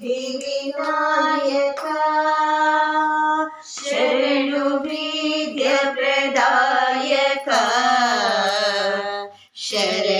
సిద్ధి వినాయక శరణు విద్య ప్రదాయక శరణ